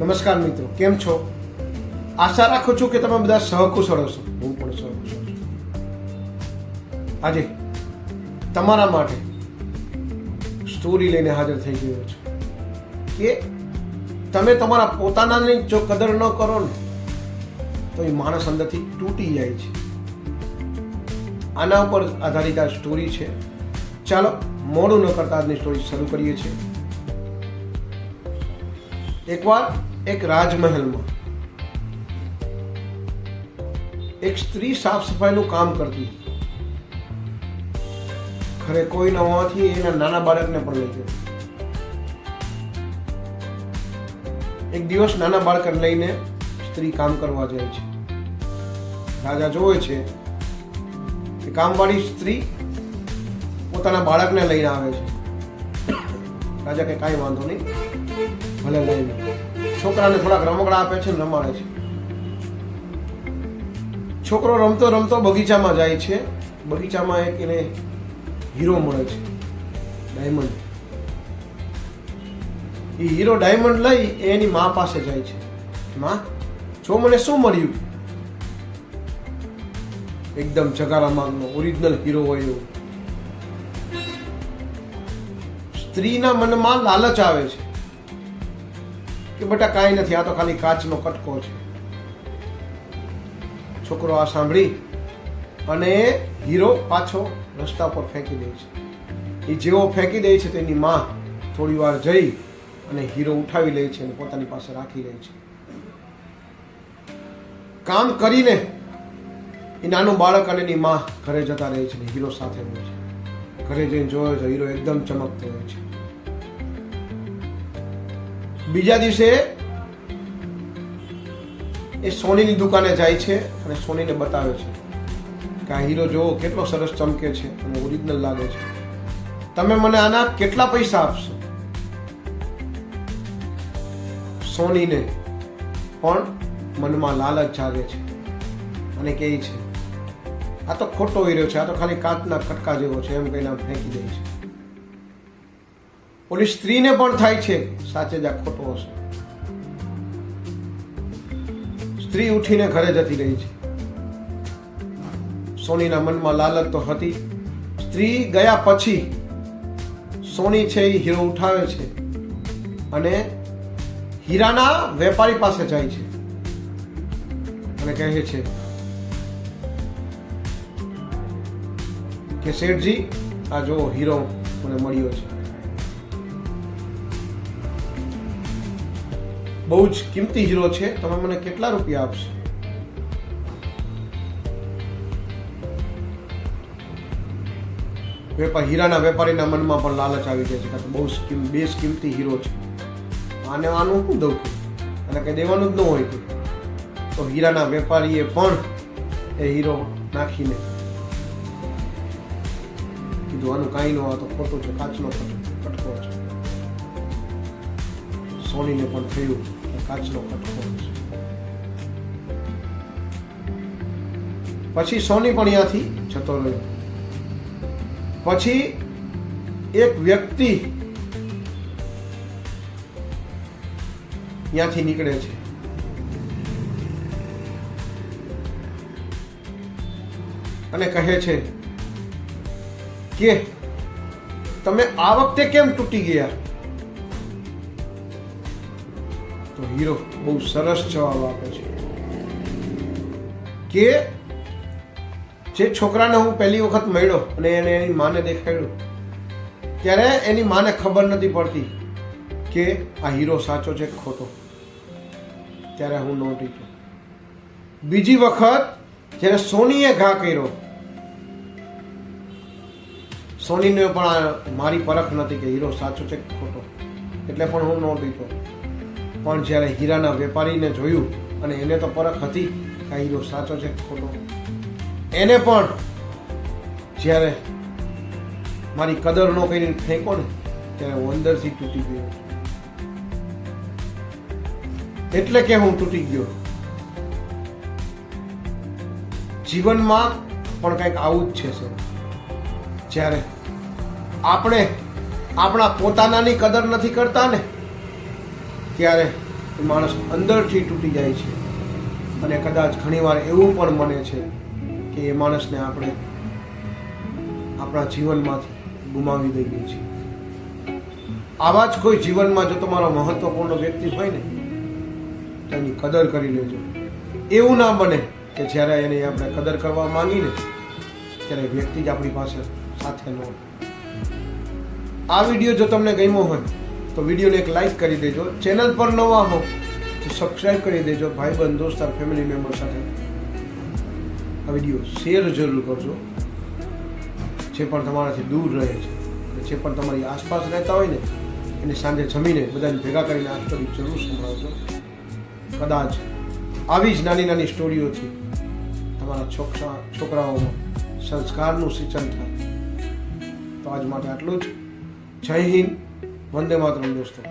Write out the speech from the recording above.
નમસ્કાર મિત્રો, કેમ છો? આશા રાખું છું કે તમે બધા સહકુશળ હશો. હું પણ સહકુશળ છું. આજે તમારા માટે સ્ટોરી લઈને હાજર થઈ ગયો છું કે તમે તમારા પોતાનાની જો કદર ન કરો ને, તો એ માણસ અંદરથી તૂટી જાય છે. આના ઉપર આધારિત આ સ્ટોરી છે. ચાલો, મોડું ન કરતા આજની સ્ટોરી શરૂ કરીએ છીએ. એકવાર એક રાજમહેલમાં. એક સ્ત્રી સાફ સફાઈનું કામ કરતી. ઘરે કોઈ ન હોવાથી એના નાના બાળકને પણ લઈ ગયો. એક દિવસ નાના બાળકને લઈને સ્ત્રી કામ કરવા જાય છે. રાજા જોવે છે કે કામવાળી સ્ત્રી પોતાના બાળકને લઈને આવે છે. રાજા કે કાંઈ વાંધો નહીં, ભલે લઈને છોકરાને થોડાક રમકડા આપે છે ને રમાડે છે. છોકરો રમતો રમતો બગીચામાં જાય છે. બગીચામાં એક એને હીરો મળે છે. ડાયમંડ એ હીરો ડાયમંડ લઈ એની મા પાસે જાય છે. માં, જો મને શું મળ્યું? એકદમ ચગારા માંગનો ઓરિજિનલ હીરો હોય એવું. સ્ત્રીના મનમાં લાલચ આવે છે. કે બેટા કાંઈ નથી, આ તો ખાલી કાચનો કટકો છે. છોકરો આ સાંભળી અને હીરો પાછો રસ્તા પર ફેંકી દે છે. એ જેવો ફેંકી દે છે તેની માં થોડી વાર જઈ અને હીરો ઉઠાવી લે છે અને પોતાની પાસે રાખી લે છે. કામ કરીને એ નાનું બાળક અને એની માં ઘરે જતા રહે છે હીરો સાથે હોય છે. ઘરે જઈને જોયો છે, હીરો એકદમ ચમકતો હોય છે. બીજા દિવસે એ સોનીની દુકાને જાય છે અને સોનીને બતાવે છે કે આ હીરો જોવો, કેટલો સરસ ચમકે છે અને ઓરિજિનલ લાગે છે. તમે મને આના કેટલા પૈસા આપશો? સોનીને પણ મનમાં લાલચ જાગે છે અને કહે છે, આ તો ખોટો હીરો છે, આ તો ખાલી કાચના કટકા જેવો છે, એમ કહીને ફેંકી દે છે. ઓલી સ્ત્રીને પણ થાય છે. સાચે જ આ ખોટો હશે. સ્ત્રી ઉઠીને ઘરે જતી રહી છે. સોનીના મનમાં લાલચ તો હતી. સ્ત્રી ગયા પછી સોની છે એ હીરો ઉઠાવે છે અને હીરાના વેપારી પાસે જાય છે અને કહે છે કે શેઠજી, આ જો હીરો મને મળ્યો છે. બહુ જ કિંમતી હીરો છે. તમે મને કેટલા રૂપિયા આપશો? વેપાર હીરાના વેપારીના મનમાં પણ લાલચ આવી જાય છે કે બહુ સ્કીમ બે કિંમતી હીરો છે. આને આનું શું દઉં અને કંઈ દેવાનું જ ન હોય કે તો હીરાના વેપારીએ પણ એ હીરો નાખીને કીધું, આનું કાંઈ ન આ તો ખોટું છે, કાચનો કટ- કટકો છે. સોનીને પણ થયું કે કાચનો કટકો પછી સોની પણ ત્યાંથી જતો રહ્યો. પછી એક વ્યક્તિ ત્યાંથી નીકળે છે. અને કહે છે કે, તમે આ વખતે કેમ તૂટી ગયા? તો હીરો બહુ સરસ જવાબ આપે છે. કે જે છોકરાને હું પહેલી વખત મળ્યો અને એને એની માને દેખાડ્યો, ત્યારે એની માને ખબર નથી પડતી કે આ હીરો સાચો છે ખોટો. ત્યારે હું નોટી ગયો બીજી વખત જ્યારે સોનીએ ઘા કર્યો, સોનીને પણ મારી પરખ નથી કે હીરો સાચો છે ખોટો. એટલે પણ હું નોટી ગયો પણ જ્યારે હીરાના વેપારીને જોયું અને એને તો પરખ હતી કે આ હીરો સાચો છે ખોટો. એને પણ જ્યારે મારી કદર નો કરીને ફેંકો ને, ત્યારે હું અંદરથી તૂટી ગયો. એટલે કે હું તૂટી ગયો. જીવનમાં પણ કંઈક આવું જ છે, સર. જ્યારે આપણે આપણા પોતાનાની કદર નથી કરતા ને ત્યારે માણસ અંદરથી તૂટી જાય છે. અને કદાચ ઘણીવાર એવું પણ બને છે કે એ માણસને આપણે આપણા જીવનમાંથી ગુમાવી દઈએ છીએ આવા જ કોઈ જીવનમાં જો તમારો મહત્વપૂર્ણ વ્યક્તિ હોય ને, તો એની કદર કરી લેજો. એવું ના બને કે જ્યારે એની આપણે કદર કરવા માંગીને, ત્યારે વ્યક્તિ જ આપણી પાસે સાથે ન આ વીડિયો જો તમને ગમ્યો હોય તો વિડીયોને એક લાઈક કરી દેજો. ચેનલ પર નવા હો, તો સબસ્ક્રાઈબ કરી દેજો ભાઈબંધ દોસ્તાર ફેમિલી મેમ્બર સાથે. આ વીડિયો શેર જરૂર કરજો. જે પણ તમારાથી દૂર રહે છે જે પણ તમારી આસપાસ રહેતા હોય ને, એને સાંજે જમીને બધાને ભેગા કરીને આ સ્ટોરી જરૂર સંભળાવજો. કદાચ આવી જ નાની નાની સ્ટોરીઓથી તમારા છોકરા, છોકરાઓમાં સંસ્કારનું સિંચન થાય. તો આજ માટે આટલું જ. જય હિન્દ. વંદે માતરમ દોસ્તો.